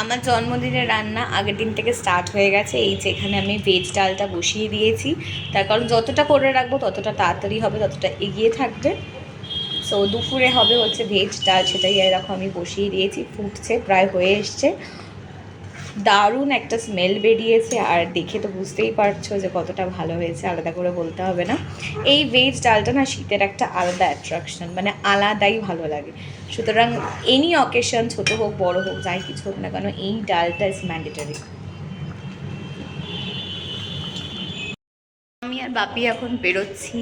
আমার জন্মদিনের রান্না আগের দিন থেকে স্টার্ট হয়ে গেছে। এই যে এখানে আমি ভেজ ডালটা বসিয়ে দিয়েছি। তার কারণ যতটা করে রাখব ততটা তাড়াতাড়ি হবে, ততটা এগিয়ে থাকবে। সো দুপুরে হবে হচ্ছে ভেজ ডাল, সেটাই এরকম আমি বসিয়ে দিয়েছি। ফুটছে, প্রায় হয়ে এসছে। দারুণ একটা স্মেল বেরিয়েছে, আর দেখে তো বুঝতেই পারছ যে কতটা ভালো হয়েছে, আলাদা করে বলতে হবে না। এই ভেজ ডালটা না শীতের একটা আলাদা অ্যাট্রাকশন মানে আলাদাই ভালো লাগে। সুতরাং এনি অকেশন ছোটো হোক, বড় হোক, যাই কিছু হোক না কেন, এই ডালটা ইজ ম্যান্ডেটারি আমি আর বাপি এখন বেরোচ্ছি।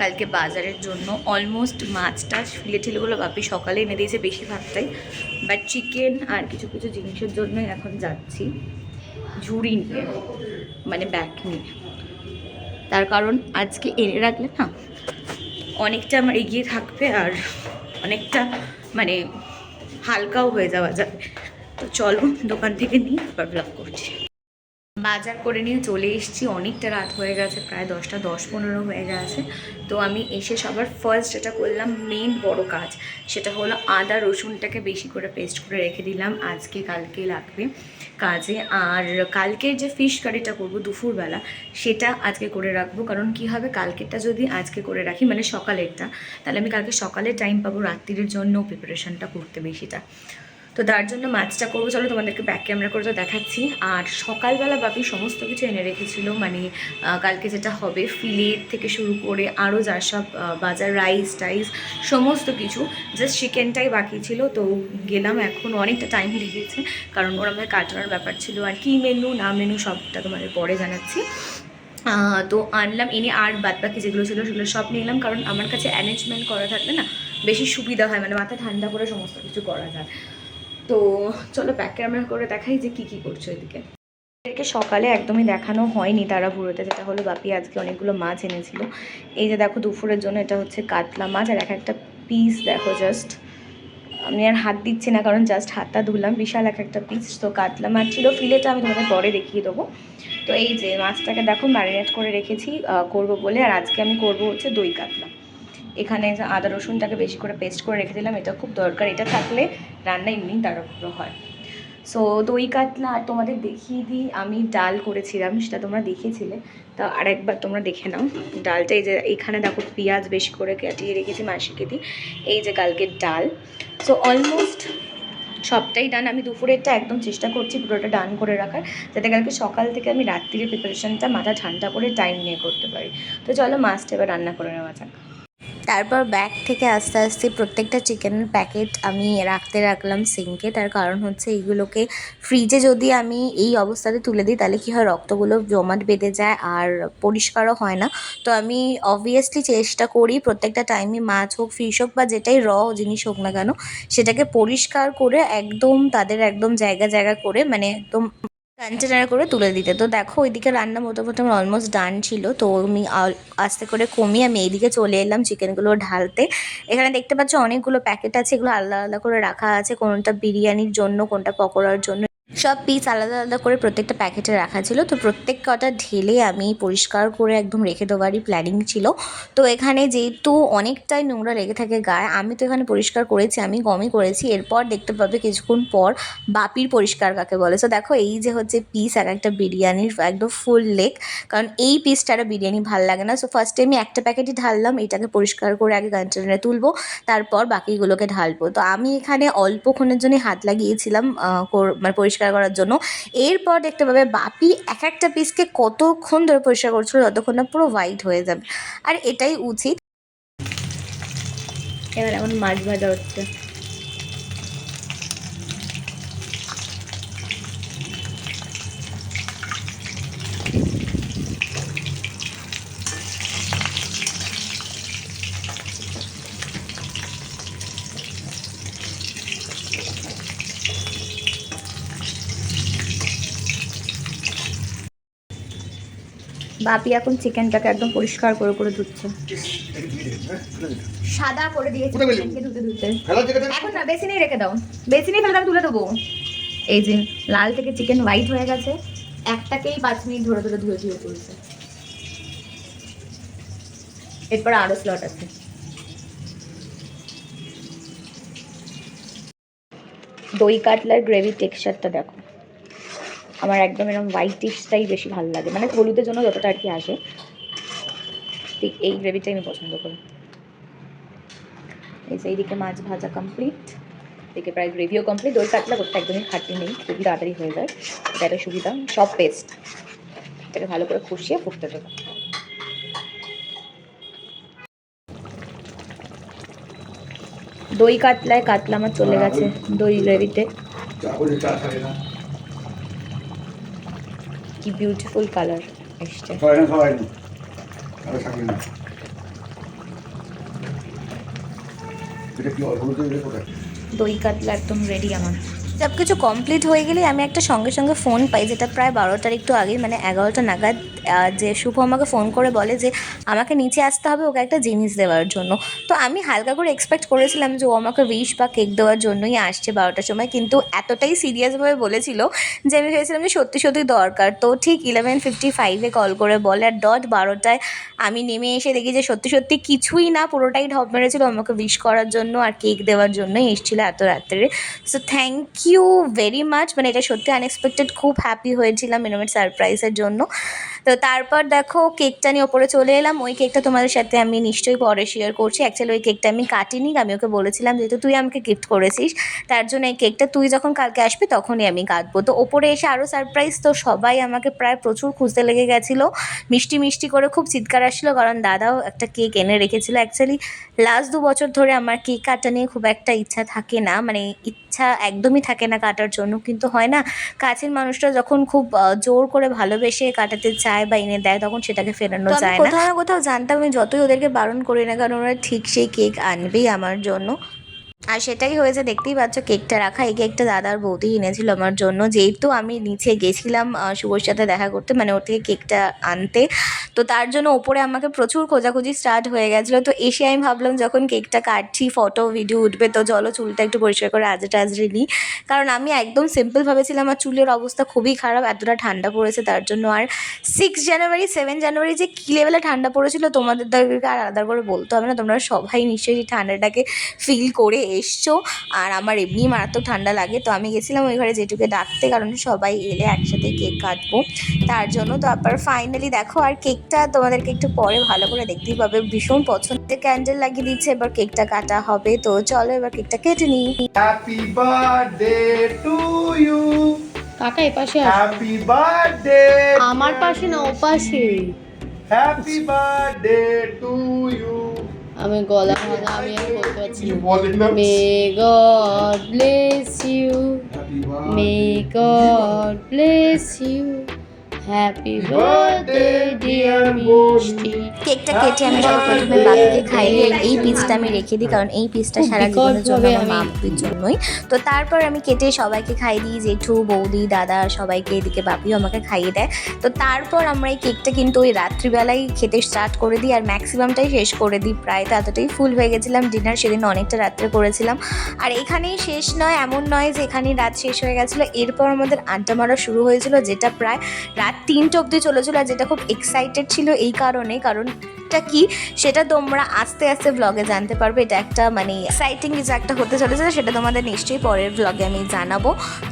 কালকে বাজারের জন্য অলমোস্ট মাছ টাছ ফিলে টিলেগুলো বাপি সকালে এনে দিয়েছে বেশিরভাগটাই। বাট চিকেন আর কিছু কিছু জিনিসের জন্য এখন যাচ্ছি। ঝুড়ি নিয়ে মানে ব্যাগ নিয়ে। তার কারণ আজকে এনে রাখলে না অনেকটা আমার এগিয়ে থাকবে আর অনেকটা মানে হালকাও হয়ে যাওয়া যাবে। তো চলো দোকান থেকে নিয়ে আবার ব্লগ করছি। বাজার করে নিয়ে চলে এসেছি। অনেকটা রাত হয়ে গেছে, প্রায় দশটা, দশ পনেরো হয়ে গেছে। তো আমি এসে সবার ফার্স্ট যেটা করলাম মেন বড় কাজ, সেটা হলো আদা রসুনটাকে বেশি করে পেস্ট করে রেখে দিলাম। আজকে, কালকে লাগবে কাজে। আর কালকের যে ফিশ কারিটা করব দুপুরবেলা, সেটা আজকে করে রাখব। কারণ কি হবে? কালকেরটা যদি আজকে করে রাখি মানে সকালেরটা, তাহলে আমি কালকে সকালে টাইম পাবো রাত্রির জন্য প্রিপারেশনটা করতে বেশিটা। তো তার জন্য মাছটা করব। চলো তোমাদেরকে ব্যাক ক্যামেরা করে তো দেখাচ্ছি। আর সকালবেলা বাপি সমস্ত কিছু এনে রেখেছিল। মানে কালকে যেটা হবে ফিলেট থেকে শুরু করে আরও যা সব বাজার রাইস টাইস সমস্ত কিছু। জাস্ট চিকেনটাই বাকি ছিল। তো গেলাম এখন, অনেকটা টাইম লেগেছে। কারণ ওর আমাদের কাটানোর ব্যাপার ছিল। আর কি মেনু না মেনু সবটা তোমাদের পরে জানাচ্ছি। তো আনলাম। এনে আর বাদ বাকি যেগুলো ছিল, সেগুলো সব নিয়ে এলাম। কারণ আমার কাছে অ্যারেঞ্জমেন্ট করা থাকলে না, বেশি সুবিধা হয়। মানে মাথা ঠান্ডা করে সমস্ত কিছু করা যায়। তো চলো ব্যাক ক্যামেরা করে দেখাই যে কি কি করছ এদিকে। এদেরকে সকালে একদমই দেখানো হয়নি তারা ভুরোতে যেটা হলো বাপি আজকে অনেকগুলো মাছ এনেছিল। এই যে দেখো দুপুরের জন্য এটা হচ্ছে কাতলা মাছ, আর এক একটা পিস দেখো জাস্ট আমি আর হাত দিচ্ছি না, কারণ জাস্ট হাতটা ধুলাম, বিশাল এক একটা পিস তো কাতলা মাছ ছিল ফিলেটা আমি তোমাদের পরে দেখিয়ে দেবো। তো এই যে মাছটাকে দেখো ম্যারিনেট করে রেখেছি করব বলে, আর আজকে আমি করব হচ্ছে দই কাতলা। এখানে আদা রসুনটাকে বেশি করে পেস্ট করে রেখে দিলাম, এটা খুব দরকার। এটা থাকলে রান্না এমনি তাড়াহুড়ো হয়। সো দই কাতলা আর তোমাদের দেখিয়ে দিই। আমি ডাল করেছিলাম, সেটা তোমরা দেখেছিলে। তা আরেকবার তোমরা দেখে নাও। ডালটা এই যে এখানে দেখো পেঁয়াজ বেশি করে কাটিয়ে রেখেছি মাসিকে দিই। এই যে কালকের ডাল। সো অলমোস্ট সবটাই ডান আমি দুপুরেরটা একদম চেষ্টা করছি পুরোটা ডান করে রাখার, যাতে কালকে সকাল থেকে আমি রাত্রির প্রিপারেশনটা মাথা ঠান্ডা করে টাইম নিয়ে করতে পারি। তো চলো মাছটা এবার রান্না করে নেওয়া যাক। তারপর ব্যাগ থেকে আস্তে আস্তে প্রত্যেকটা চিকেনের প্যাকেট আমি রাখতে রাখলাম সিঙ্কে তার কারণ হচ্ছে এইগুলোকে ফ্রিজে যদি আমি এই অবস্থাতে তুলে দিই, তাহলে কী হয়? রক্তগুলো জমাট বেঁধে যায় আর পরিষ্কারও হয় না। তো আমি অবভিয়াসলি চেষ্টা করি প্রত্যেকটা টাইমে মাছ হোক ফিশ হোক বা যেটাই র জিনিস হোক না কেন, সেটাকে পরিষ্কার করে একদম তাদের একদম জায়গা জায়গা করে মানে একদম কন্টেনার করে তুলে দিতে। তো দেখো, ওইদিকে রান্না মোটামুটি আমার অলমোস্ট ডান ছিল। তো আমি আস্তে করে কমিয়ে আমি এইদিকে চলে এলাম চিকেনগুলো ঢালতে। এখানে দেখতে পাচ্ছ অনেকগুলো প্যাকেট আছে, এগুলো আলাদা আলাদা করে রাখা আছে। কোনটা বিরিয়ানির জন্য, কোনটা পকোড়ার জন্য। সব পিস আলাদা আলাদা করে প্রত্যেকটা প্যাকেটে রাখা ছিল। তো প্রত্যেক কটা ঢেলে আমি পরিষ্কার করে একদম রেখে দেওয়ারই প্ল্যানিং ছিল। তো এখানে যেহেতু অনেকটাই নোংরা লেগে থাকে গায়ে, আমি তো এখানে পরিষ্কার করেছি, আমি কমই করেছি। এরপর দেখতে পাবে কিছুক্ষণ পর বাপির পরিষ্কার কাকে বলে। সো দেখো এই যে হচ্ছে পিস এক একটা বিরিয়ানির একদম ফুল লেগ কারণ এই পিসটা বিরিয়ানি ভালো লাগে না। সো ফার্স্টে আমি একটা প্যাকেটই ঢাললাম, এটাকে পরিষ্কার করে আগে কন্টেনারে তুলবো, তারপর বাকিগুলোকে ঢালবো। তো আমি এখানে অল্পক্ষণের জন্য হাত লাগিয়েছিলাম মানে পরিষ্কার করার জন্য। এরপর দেখতে পাবে বাপি এক একটা পিসকে কতক্ষণ ধরে পরিষ্কার করছিল ততক্ষণ না পুরো হোয়াইট হয়ে যাবে। আর এটাই উচিত। এবার এখন মাছ ভাজা হচ্ছে। বাপি এখন চিকেনটাকে একদম পরিষ্কার করে করে ধুচ্ছে। সাদা করে দিয়েছে চিকেনকে ধুতে ধুতে। এখন না বেসিনেই রেখে দাও। বেসিনেই ফেলে আমি তুলে দেবো। এই যে লাল থেকে চিকেন হোয়াইট হয়ে গেছে একটাকেই পাঁচ মিনিট ধরে ধরে ধুয়ে ধুয়ে তুলছে এরপর আরও স্লট আছে। দই কাতলার গ্রেভি টেক্সচারটা দেখো। আমার একদম এরকম হোয়াইটিশটাই বেশি ভালো লাগে। মানে হলুদের জন্য যতটা আর কি আসে, ঠিক এই গ্রেভিটাই আমি পছন্দ করি। এই যে এইদিকে মাছ ভাজা কমপ্লিট এদিকে প্রায় গ্রেভিও কমপ্লিট দই কাতলা করতে একদমই খাটনি নেই, খুবই তাড়াতাড়ি হয়ে যায়, এটা একটা সুবিধা, সব পেস্ট এটাকে ভালো করে কষিয়ে ফুটতে দেবো। দই কাতলায় কাতলা আমার চলে গেছে, দই গ্রেভিতে কি বিউটিফুল কালার এসছে। দই কাতলা একদম রেডি আমার। সব কিছু কমপ্লিট হয়ে গেলে আমি একটা সঙ্গে সঙ্গে ফোন পাই যেটা প্রায় বারোটার একটু আগে মানে এগারোটা নাগাদ যে শুভ আমাকে ফোন করে বলে যে, আমাকে নিচে আসতে হবে, ওকে একটা জিনিস দেওয়ার জন্য। তো আমি হালকা করে এক্সপেক্ট করেছিলাম যে ও আমাকে উইশ বা কেক দেওয়ার জন্যই আসছে বারোটার সময়, কিন্তু এতটাই সিরিয়াসভাবে বলেছিল যে আমি ভেবেছিলাম যে সত্যি সত্যি দরকার। তো ঠিক ইলেভেন ফিফটি ফাইভে কল করে বলে, আর ডট বারোটায় আমি নেমে এসে দেখি যে সত্যি সত্যি কিছুই না, পুরোটাই ঢপ মেরেছিল আমাকে উইশ করার জন্য আর কেক দেওয়ার জন্যই এসেছিল এত রাত্রে। So thank you very much মানে এটা সত্যি আনএক্সপেক্টেড খুব হ্যাপি হয়েছিলাম এরকম সারপ্রাইজের জন্য। তো তারপর দেখো কেকটা নিয়ে ওপরে চলে এলাম। ওই কেকটা তোমাদের সাথে আমি নিশ্চয়ই পরে শেয়ার করছি। অ্যাকচুয়ালি ওই কেকটা আমি কাটিনি। আমি ওকে বলেছিলাম যেহেতু তুই আমাকে গিফট করেছিস, তার জন্য এই কেকটা তুই যখন কালকে আসবি তখনই আমি কাটবো। তো ওপরে এসে আরও সারপ্রাইজ তো সবাই আমাকে প্রায় প্রচুর খুঁজতে লেগে গেছিল। মিষ্টি মিষ্টি করে খুব চিৎকার আসছিল, কারণ দাদাও একটা কেক এনে রেখেছিল। অ্যাকচুয়ালি লাস্ট দু বছর ধরে আমার কেক কাটা নিয়ে খুব একটা ইচ্ছা থাকে না। মানে ইচ্ছা একদমই থাকে না কাটার জন্য। কিন্তু হয় না কাছের মানুষটা যখন খুব জোর করে ভালোবেসে কাটাতে চায় বা এনে দেয় তখন সেটাকে ফেরানো যায় না। কোথাও না কোথাও জানতাম আমি যতই ওদেরকে বারণ করি না কারণ ওরা ঠিক সেই কেক আনবেই আমার জন্য। আর সেটাই হয়েছে, দেখতেই পাচ্ছ কেকটা রাখা। এই কেকটা দাদার বৌদি এনেছিল আমার জন্য। যেহেতু আমি নিচে গেছিলাম শুভর সাথে দেখা করতে মানে ওর থেকে কেকটা আনতে, তো তার জন্য ওপরে আমাকে প্রচুর খোঁজাখুঁজি স্টার্ট হয়ে গেছিল। তো এসে আমি ভাবলাম, যখন কেকটা কাটছি ফটো ভিডিও উঠবে, তো চলো চুলটা একটু পরিষ্কার করে আজরে টাজরে নিই। কারণ আমি একদম সিম্পল ভাবেছিলাম আমার চুলের অবস্থা খুবই খারাপ, এতটা ঠান্ডা পড়েছে তার জন্য। আর সিক্স জানুয়ারি সেভেন জানুয়ারি যে কী লেভেলে ঠান্ডা পড়েছিল তোমাদেরকে আর আলাদা করে বলতে হবে না, তোমরা সবাই নিশ্চয়ই ঠান্ডাটাকে ফিল করে এসছো আর আমার এমনি মারাত্মক ঠান্ডা লাগে তো আমি গেছিলাম ওই ঘরে যেটুকে ডাকতে কারণ সবাই এলে একসাথে কেক কাটবো। তার জন্য তো আবার ফাইনালি দেখো আর কেকটা তোমাদেরকে একটু পরে ভালো করে দেখতেই পাবে। ভীষণ পছন্দের ক্যান্ডেল লাগিয়ে দিচ্ছে এবার কেকটা কাটা হবে তো চলো এবার কেকটা কেটে নিই। হ্যাপি বার্থডে টু ইউ কাকা এ পাশে আস। হ্যাপি বার্থডে আমার পাশে না ও পাশে। হ্যাপি বার্থডে টু ইউ আমি গলা ভাঙা আমি আর বলতে পারছি কিছু বলেন না may God bless you may God bless you happy birthday dear মিষ্টি কেকটা কেটে আমি সব প্রথমে বাপিকে খাইয়ে এই পিসটা আমি রেখে দিই কারণ এই পিসটা সারা জীবনের জন্য আমার জন্যই। তো তারপর আমি কেটে সবাইকে খাই দিই জেঠু বৌদি দাদা সবাইকে এদিকে বাপিও আমাকে খাইয়ে দেয়। তো তারপর আমরা এই কেকটা কিন্তু ওই রাত্রিবেলায় খেতে স্টার্ট করে দিই আর ম্যাক্সিমামটাই শেষ করে দিই। প্রায় তো এতটাই ফুল হয়ে গেছিলাম ডিনার সেদিন অনেকটা রাত্রে করেছিলাম। আর এখানেই শেষ নয় এমন নয় যে এখানেই রাত শেষ হয়ে গেছিল। এরপর আমাদের আড্ডা মারা শুরু হয়েছিল যেটা প্রায় রাত তিনটে অবধি চলেছিল আর যেটা খুব এক্সাইটেড ছিল এই কারণে কারণ এটা কি? সেটা তোমরা আস্তে আস্তে ব্লগে জানতে পারবে। এটা একটা মানে এক্সাইটিং কিছু একটা হতে চলেছে, সেটা তোমাদের নিশ্চয়ই পরের ব্লগে আমি জানাব।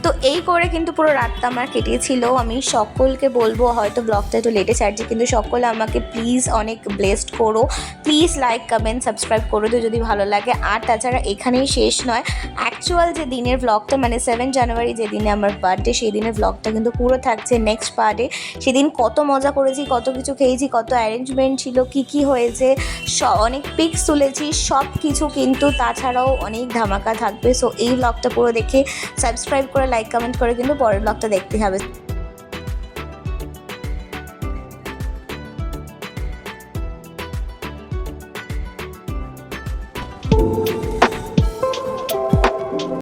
তো এই করে কিন্তু পুরো রাতটা আমার কেটেছিল। আমি সকলকে বলব, হয়তো ব্লগটা একটু লেটে ছাড়ছি, কিন্তু সকলে আমাকে প্লিজ অনেক ব্লেসড করো। প্লিজ লাইক কমেন্ট সাবস্ক্রাইব করো দিও যদি ভালো লাগে। আর তাছাড়া এখানেই শেষ নয় অ্যাকচুয়াল যে দিনের ব্লগটা মানে সেভেন জানুয়ারি যে দিনে আমার বার্থডে সেই দিনের ব্লগটা কিন্তু পুরো থাকছে নেক্সট পার্টে সেদিন কত মজা করেছি, কত কিছু খেয়েছি, কত অ্যারেঞ্জমেন্ট ছিল, কি কি হয়েছে অনেক পিক্স তুলেছি সব কিছু কিন্তু তাছাড়াও অনেক ধামাকা থাকবে। সো এই ব্লগটা পুরো দেখে সাবস্ক্রাইব করে লাইক কমেন্ট করে কিন্তু পরের ব্লগটা দেখতে হবে।